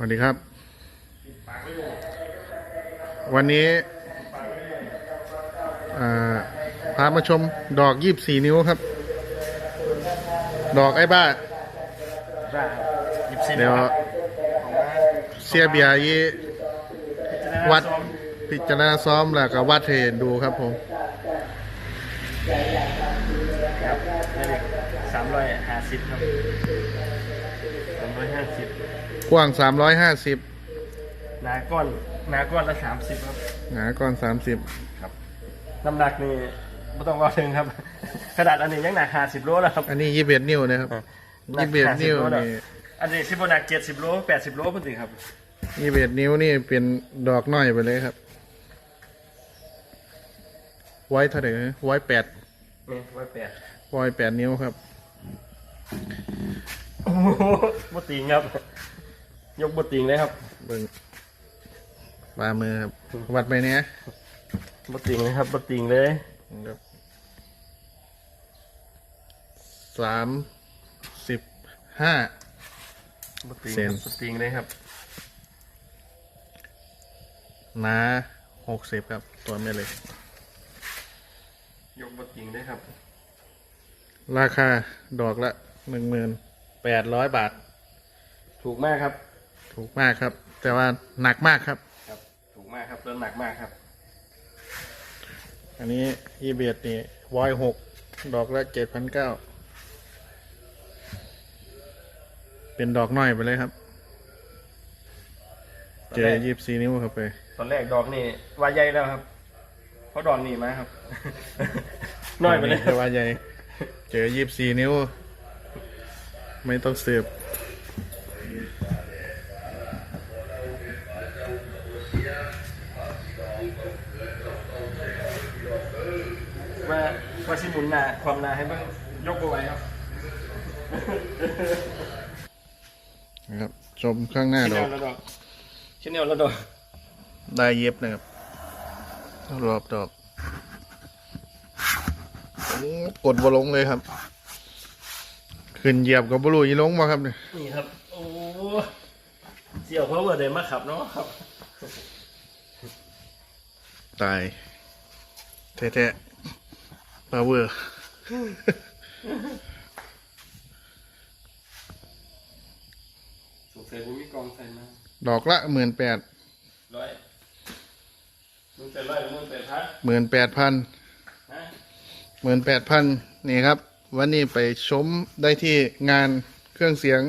วัสดีครับ วันนี้อ่าพามาชมดอกยี่บสี่นิ้วครับ ดอกไอ้บ้าได้หยิบซีเดี๋ยวครับเสียเบียร์ยี่วัดพิจารณาซ้อมแล้วก็วัดให้เห็นดูครับผมครับนี่เลยสามร้อยห้าสิบครับสาม ร้อยห้าสิบกว้างสามร้อยห้าสิบหนาก้อนหนาก้อนละสามสิบครับ หนาก้อนสามสิบน้ำหนักนี่ไม่ต้องว่าถึงครับ ขนาดอันนี้ยังหนักห้าสิบโลแล้วครับ อันนี้ยี่สิบเอ็ดนิ้วนะครับหนัยี่กสิบเอ็ด50นิ้วโลแล้วนี่อันนี้สิบหนักเจ็ดสิบโลแปดสิบโลพุ่นสิครับยี่สิบเอ็ดนิ้วนี่เป็นดอกน้อยไปเลยครับ ไว้เท่าไหร่นะไว้แปดนี่ไว้แปดไว้แปดนิ้วครับ โอ้โหบติงครับ ยกบติงเลยครับเบิ่งปลามือครับวัดไปเนี้ยบติงเลยครับบติงเลยครับสามสิบห้าบติงเซนบติงเลยครับหนาหกสิบครับ ตัวไม่เลย ยกบติงเลยครับ ราคาดอกละหนึ่งหมื่น แปดร้อยบาท ถูกมากครับ ถูกมากครับ แต่ว่าหนักมากครับ ครับ ถูกมากครับเริ่มหนักมากครับ อันนี้อีเบียดนี่วอยหกดอกละเจ็ดพันเก้าเป็นดอกน้อยไปเลยครับ เจอยี่สิบสี่นิ้วเข้าไป ตอนแรกดอกนี่ว่าใหญ่แล้วครับ เพราะดอกนี่มาครับ น้อยไปเลยแต่ว่าใหญ่ เจอยี่สิบสี่นิ้ว ไม่ต้องสืบว่าว่าสิหมุนหนาความหนาให้เบิ่งยกเอาไว้ครับนะครับชมข้างหน้าชิ้นดเดีอยกวแล้วดอกชิ้นเดียวแล้วดอกได้เย็บนะครับรอบดอกโอ้กดบอลงเลยครับ ขึ้นเหยียบกับบลูยีลงมาครับเนี่ยนี่ครับ โอ้เสี่ยวเพราะว่าเดินมาขับเนาะครับ ตายแท้ๆ power สงสัยผมมีกองใส่มาดอกละหมื่นแปดร้อยมึงเป็นร้อยหรือมึงเป็นพันหมื่นแปดพันฮะหมื่นแปดพันนี่ครับ วันนี้ไปชมได้ที่งานเครื่องเสียง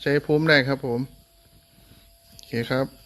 ใช้ภูมิได้ครับผม โอเคครับ